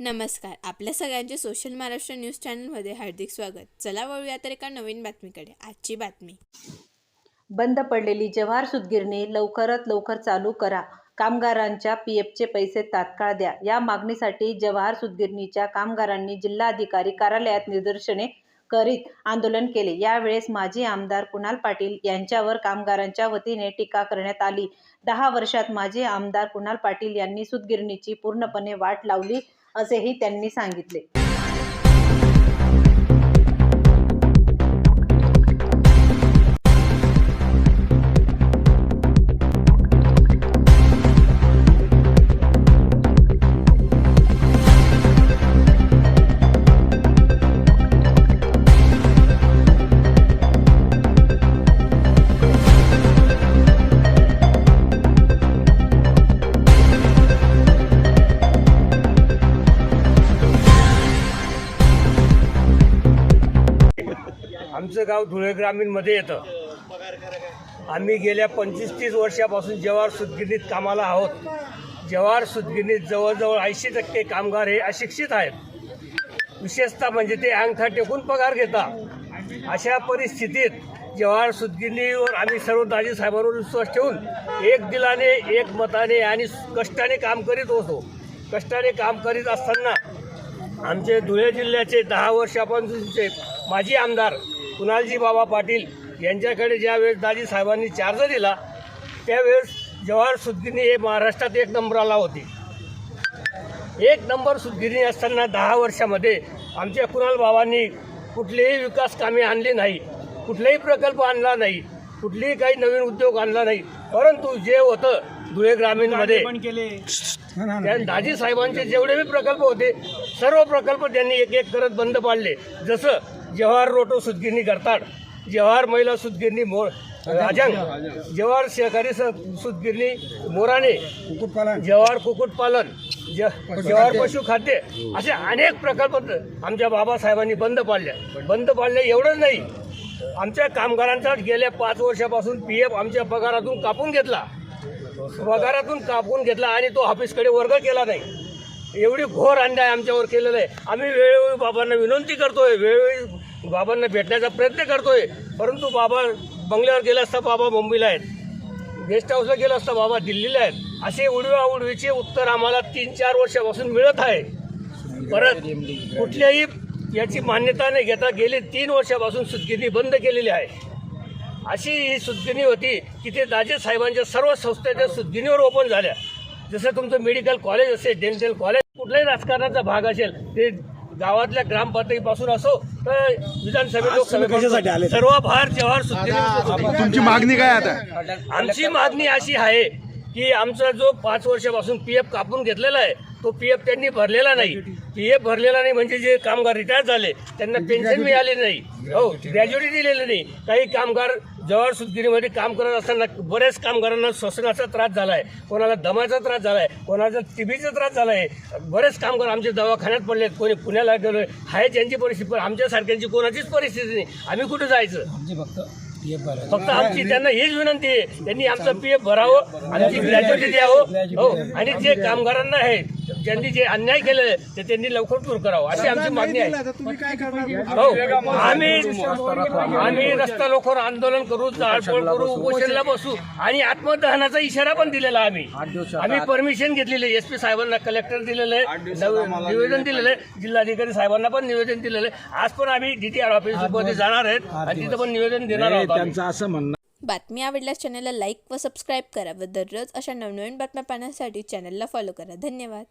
नमस्कार. आपल्या सगळ्यांचे सोशल महाराष्ट्र न्यूज चॅनलमध्ये हार्दिक स्वागत. चला वळूया तर एका नवीन बातमीकडे. आजची बातमी. बंद पडलेली जव्हार सूतगिरणी लवकरात लवकर चालू करा. कामगारांच्या पी एफचे पैसे तात्काळ द्या. या मागणीसाठी जवाहर सूतगिरणीच्या कामगारांनी जिल्हाधिकारी कार्यालयात निदर्शने करीत आंदोलन केले. यावेळेस माजी आमदार कुणाल पाटील यांच्यावर कामगारांच्या वतीने टीका करण्यात आली. दहा वर्षात माजी आमदार कुणाल पाटील यांनी सुतगिरणीची पूर्णपणे वाट लावली. असेही त्यांनी सांगितले. आमचं गाव धुळे ग्रामीणमध्ये येतं. आम्ही गेल्या पंचवीस तीस वर्षापासून जवाहर सुदगिनीत कामाला आहोत. जवाहर सुदगिनीत जवळजवळ ऐंशी टक्के कामगार हे अशिक्षित आहेत. विशेषतः म्हणजे ते अंगठा टेकून पगार घेतात. अशा परिस्थितीत जवाहर सुतगिरणीवर आम्ही सर्व दाजी साहेबांवर विश्वास ठेवून एक दिलाने एक मताने आणि कष्टाने काम करीत होतो. कष्टाने काम करीत असताना आमचे धुळे जिल्ह्याचे दहा वर्षापासूनचे माजी आमदार कुणालजी बाबा पाटील यांच्याकडे ज्यावेळेस दाजी साहेबांनी चार्ज दिला त्यावेळेस जवाहर सुतगिरणी हे महाराष्ट्रात एक नंबराला होती. एक नंबर सुतगिरणी असताना दहा वर्षामध्ये आमच्या कुणाल बाबांनी कुठलीही विकास कामे आणली नाही कुठलाही प्रकल्प आणला नाही कुठलीही काही नवीन उद्योग आणला नाही. परंतु जे होतं धुळे ग्रामीणमध्ये त्या दाजी साहेबांचे जेवढे बी प्रकल्प होते सर्व प्रकल्प त्यांनी एक एक करत बंद पाडले. जसं जवाहर रोटो सुतगिरणी करताड जवाहर महिला सुतगिरणी मोर राजंग. जवाहर सहकारी स- सुतगिरणी मोराणे जवाहर कुक्कुटपालन. ज जवाहर पशुखाद्य असे अनेक प्रकल्प आमच्या बाबासाहेबांनी बंद पाडले. बंद पाडले एवढंच नाही. आमच्या कामगारांचा गेल्या पाच वर्षापासून पी एफ आमच्या पगारातून कापून घेतला. पगारातून कापून घेतला आणि तो ऑफिसकडे वर्ग केला नाही. एवढी घोर अन्याय आमच्यावर केलेला आहे. आम्ही वेळोवेळी बाबांना विनंती करतोय. वेळोवेळी बाबांना भेटण्याचा प्रयत्न करतोय. परंतु बाबा बंगल्यावर गेला असता बाबा मुंबईला आहेत. गेस्ट हाऊसला गेला असता बाबा दिल्लीला आहेत. असे उडव्या उडवीचे उत्तर आम्हाला तीन चार वर्षापासून मिळत आहे. परत कुठल्याही याची मान्यता नाही घेता गेली तीन वर्षापासून सुतगिरणी बंद केलेली आहे. अशी ही सुतगिरणी होती की ते दाजे साहेबांच्या सर्व संस्थेच्या सुतगिरणीवर ओपन झाल्या. जसं तुमचं मेडिकल कॉलेज असेल डेंटल कॉलेज कुठल्याही राजकारणाचा भाग असेल ते गावातल्या ग्रामपातळीपासून असो तर विधानसभे लोकसभेपासून सर्व भार जवाहर तुमची मागणी काय आता? आमची मागणी अशी आहे की आमचा जो पाच वर्षापासून पी एफ कापून घेतलेला आहे तो पी एफ त्यांनी भरलेला नाही. पी एफ भरलेला नाही म्हणजे जे कामगार रिटायर झाले त्यांना पेन्शन मिळाली नाही. हो ग्रॅज्युएटी दिलेली नाही. काही कामगार जवाहर सुतगिरीमध्ये काम करत असताना बऱ्याच कामगारांना श्वसनाचा त्रास झाला आहे कोणाला दमाचा त्रास झाला आहे कोणाला टीबीचा त्रास झाला आहे बरेच कामगार आमच्या दवाखान्यात पडलेत कोणी पुण्याला गेलो आहे त्यांची परिस्थिती पण आमच्यासारख्यांची कोणाचीच परिस्थिती नाही. आम्ही कुठे जायचं? फक्त आमची त्यांना हीच विनंती आहे. त्यांनी आमचं पी एफ भरावं आमची ग्रॅज्युएटी द्यावं. हो आणि जे कामगारांना आहे ज्यांनी जे अन्याय केले ते त्यांनी लवकर दूर करावं. अशी आमची मागणी आहे. हो. आम्ही आम्ही रस्ता लोकर आंदोलन करू जाळपोळ करू उपोषणला बसू आणि आत्मदहनाचा इशारा पण दिलेला आम्ही. आम्ही परमिशन घेतलेली एस पी साहेबांना कलेक्टर दिलेलं आहे. नव- निवेदन दिलेलं आहे. जिल्हाधिकारी साहेबांना पण निवेदन दिलेलं आहे. आज पण आम्ही डीटीआर ऑफिसमध्ये जाणार आहेत आणि तिथं पण निवेदन देणार आहोत आम्ही. बातमी आवडल्यास चॅनलला लाईक व सबस्क्राईब करा व दररोज अशा नवनवीन बातम्या पाहण्यासाठी चॅनलला फॉलो करा. धन्यवाद.